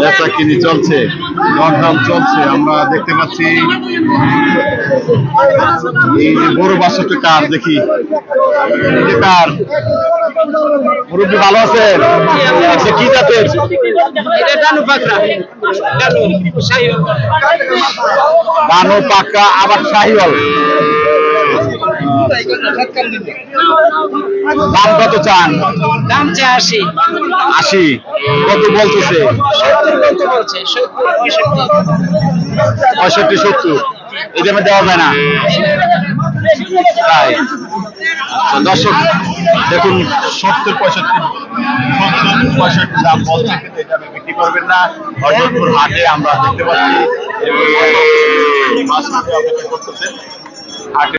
বেচা কিনি চলছে দরদাম চলছে আমরা দেখতে পাচ্ছি। এই যে বড় বাসাটা কার দেখি? কার? মুরব্বী ভালো আছেন? আচ্ছা কি জাতের? দানো পাকা আবার শাহিওয়াল। দাম কত চান? দাম চা আশি। আশি। কত বলতেছে? পঁয়ষট্টি সত্তর। এই দামে দেওয়া যায় না। তাই। দর্শক দেখুন সত্তর পঁয়ষট্টি সত্তর পঁয়ষট্টি দাম বলছে কিন্তু বিক্রি করবেন না। হরজতপুর হাটে আমরা দেখতে পাচ্ছি। মাছ করতেছেন হাটে